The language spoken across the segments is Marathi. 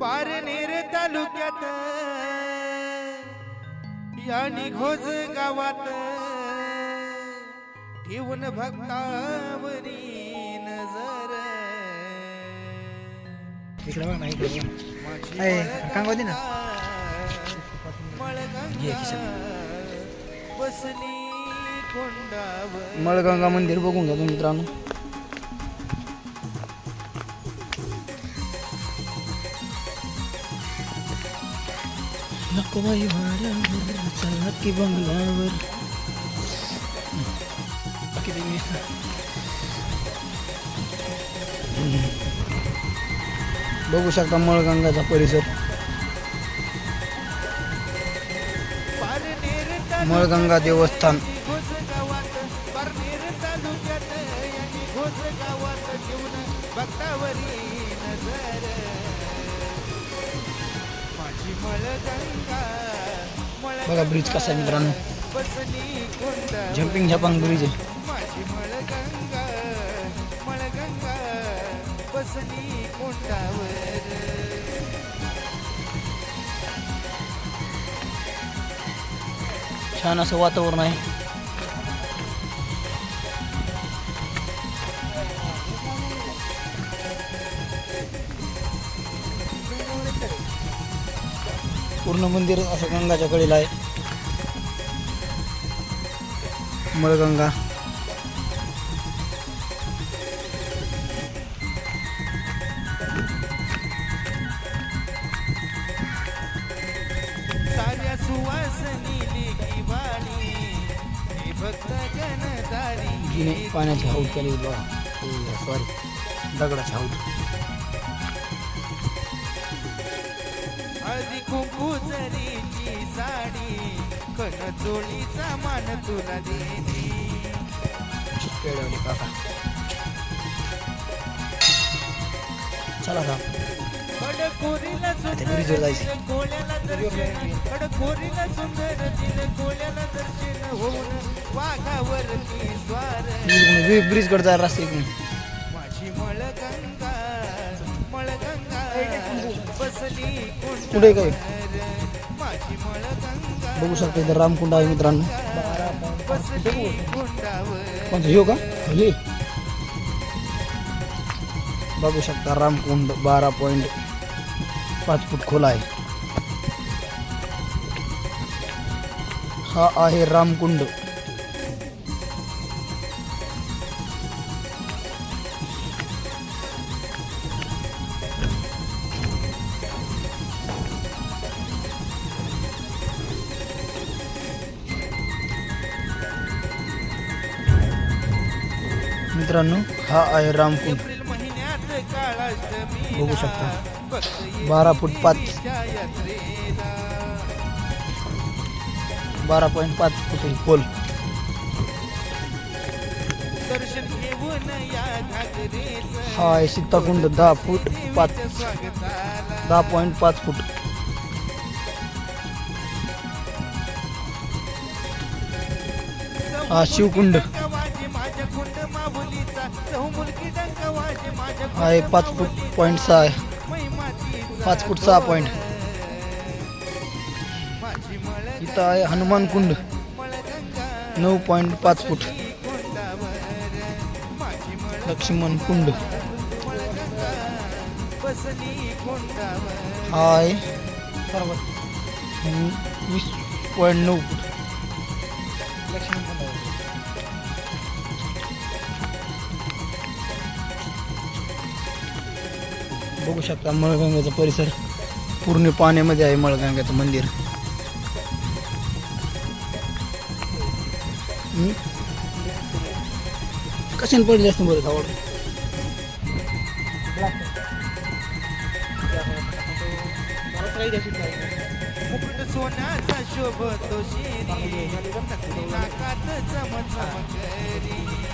पारनेर तालुक्यात. यानी घोज गावात. ठेवून भक्तावरी नजर. इकडे बघ ना इकडे बघ. माझी आहे, कांगोदी ना. मळगंगा बसली कोंडावर. मळगंगा मंदिर बघून घ्या तुम्ही मित्रांनो. नको बाई भाड्यावर चला की बंगल्यावर. बघू शकता मळगंगाचा परिसर मळगंगा देवस्थान घोज गावात बघा ब्रिज कसा आहे मित्रांनो. बसली कोंडावर झपांग ब्रिज आहे. छान असं वातावरण आहे. पूर्ण मंदिर असं गंगाच्या कडेला आहे. मळगंगा हे पाण्याची हाऊद केली बघा. सॉरी दगडाची हाऊद हळदी कुंकू जरीची साडी कन चोळीचा मान तुला देणी चला सुंदर. दिलं कोल्याला दर्शन. कडकोरीला सुंदर दिलं कोल्याला दर्शन होऊन वाघावरती स्वार. ब्रिजकडे जायला रस्ते कुठे काय? बघू शकता इथं रामकुंड आहे मित्रांनो. बसली कोंडावर कोणतं हो का? हे. बघू शकता रामकुंड बारा पॉईंट पाच फूट खोल आहे. हा आहे रामकुंड. मित्रांनो हा आहे रामकुंड बघू शकता. बारा फूट पाच. बारा पॉईंट पाच फूट पोल खोल. हा आहे सीताकुंड दहा फूट पाच. दहा पॉईंट पाच फूट. हा शिवकुंड. आहे पाच फूट पॉईंट सहा आहे. पाच फूट सहा पॉईंट इथं आहे हनुमान कुंड. नऊ पॉईंट पाच फूट. लक्ष्मण कुंड. हा आहे. वीस पॉईंट नऊ फूट. लक्ष्मण कुंड. बघू शकता मळगंगाचा परिसर. पूर्ण पाण्यामध्ये आहे मळगंगाचं मंदिर. कशाने पडले असते बरं आवड मुकुट सोन्याचा शोभतो शिरी. नाकात चम करी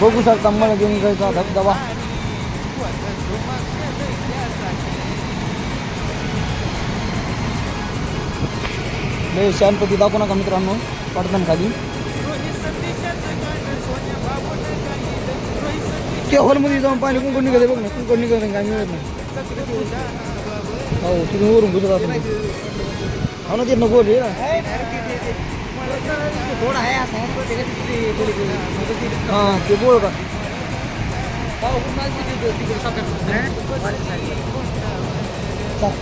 बघू शकता मळगंगाचा धबधबा लय शांतपती दाखवू नका मित्रांनो पडताना खाली. रोही त्या हॉलमध्ये जाऊन पाणी कुंकड निघते बघ ना कुंकड निघत काय मिळत नाही. हो तुम्ही वरून गुजरात. आपण हो ना ते नको रे. हां ते बोल का चाल.